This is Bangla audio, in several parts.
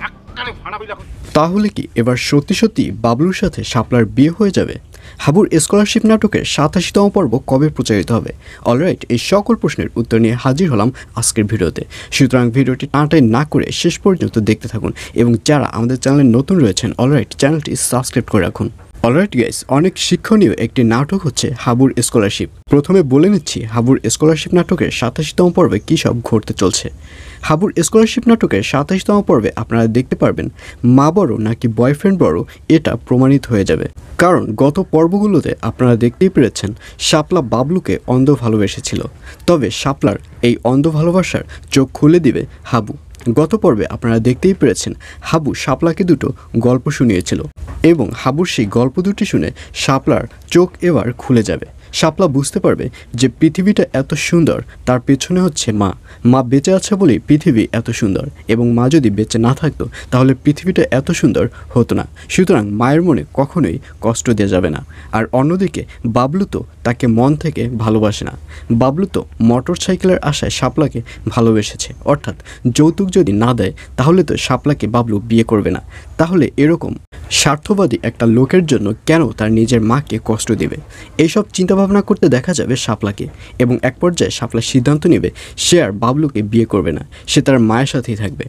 হ্যাঁ? তাহলে কি এবার সত্যি সত্যি বাবলুর সাথে শাপলার বিয়ে হয়ে যাবে? হাবুর স্কলারশিপ নাটকের সাতাশিতম পর্ব কবে প্রচারিত হবে? অলরাইট এই সকল প্রশ্নের উত্তর নিয়ে হাজির হলাম আজকের ভিডিওতে। সুতরাং ভিডিওটি টানাটাই না করে শেষ পর্যন্ত দেখতে থাকুন এবং যারা আমাদের চ্যানেলে নতুন রয়েছেন অলরাইট চ্যানেলটি সাবস্ক্রাইব করে রাখুন। অলরাইট গাইস অনেক শিক্ষণীয় একটি নাটক হচ্ছে হাবুর স্কলারশিপ। প্রথমে বলে নিচ্ছি, হাবুর স্কলারশিপ নাটকের সাতাশিতম পর্বে কী সব ঘটতে চলছে? হাবুর স্কলারশিপ নাটকের সাতাশতম পর্বে আপনারা দেখতে পারবেন, মা বড় নাকি বয়ফ্রেন্ড বড়, এটা প্রমাণিত হয়ে যাবে। কারণ, গত পর্বগুলোতে আপনারা দেখতেই পেরেছেন, শাপলা বাবলুকে অন্ধ ভালোবেসেছিল। তবে শাপলার এই অন্ধ ভালোবাসার চোখ খুলে দিবে হাবু। গত পর্বে আপনারা দেখতেই পেরেছেন হাবু শাপলাকে দুটো গল্প শুনিয়েছিল এবং হাবুর সেই গল্প দুটি শুনে শাপলার চোখ এবার খুলে যাবে। শাপলা বুঝতে পারবে যে পৃথিবীটা এত সুন্দর, তার পেছনে হচ্ছে মা। মা বেঁচে আছে বলেই পৃথিবী এত সুন্দর এবং মা যদি বেঁচে না থাকতো, তাহলে পৃথিবীটা এত সুন্দর হতো না। সুতরাং মায়ের মনে কখনোই কষ্ট দেওয়া যাবে না। আর অন্যদিকে বাবলু তো তাকে মন থেকে ভালোবাসে না। বাবলু তো মোটর সাইকেলের আশায় শাপলাকে ভালোবেসেছে। অর্থাৎ যৌতুক যদি না দেয়, তাহলে তো শাপলাকে বাবলু বিয়ে করবে না। তাহলে এরকম স্বার্থবাদী একটা লোকের জন্য কেন তার নিজের মাকে কষ্ট দেবে? এইসব চিন্তাভাবনা করতে দেখা যাবে শাপলাকে এবং এক পর্যায়ে শাপলা সিদ্ধান্ত নেবে, সে আর বাবলুকে বিয়ে করবে না, সে তার মায়ের সাথেই থাকবে।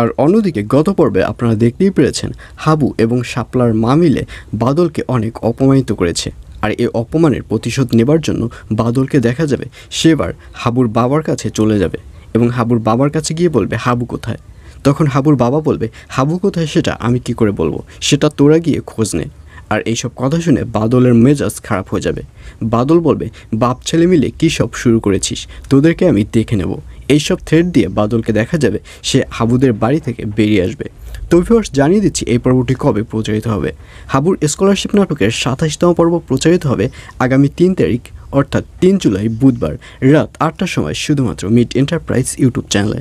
আর অন্যদিকে গত পর্বে আপনারা দেখতেই পেরেছেন, হাবু এবং শাপলার মা মিলে বাদলকে অনেক অপমানিত করেছে। আর এই অপমানের প্রতিশোধ নেবার জন্য বাদলকে দেখা যাবে সেবার হাবুর বাবার কাছে চলে যাবে এবং হাবুর বাবার কাছে গিয়ে বলবে, হাবু কোথায়? তখন হাবুর বাবা বলবে, হাবু কোথায় সেটা আমি কি করে বলব? সেটা তোরা গিয়ে খোঁজ নে। আর এইসব কথা শুনে বাদলের মেজাজ খারাপ হয়ে যাবে। বাদল বলবে, বাপ, ছেলে মিলে কী সব শুরু করেছিস? তোদেরকে আমি দেখে নেব। এইসব থ্রেড দিয়ে বাদলকে দেখা যাবে সে হাবুদের বাড়ি থেকে বেরিয়ে আসবে। তো ভিউয়ার্স জানিয়ে দিচ্ছি এই পর্বটি কবে প্রচারিত হবে। হাবুর স্কলারশিপ নাটকের সাতাশতম পর্ব প্রচারিত হবে আগামী তিন তারিখ, অর্থাৎ তিন জুলাই বুধবার রাত আটটার সময়, শুধুমাত্র মিড এন্টারপ্রাইজ ইউটিউব চ্যানেলে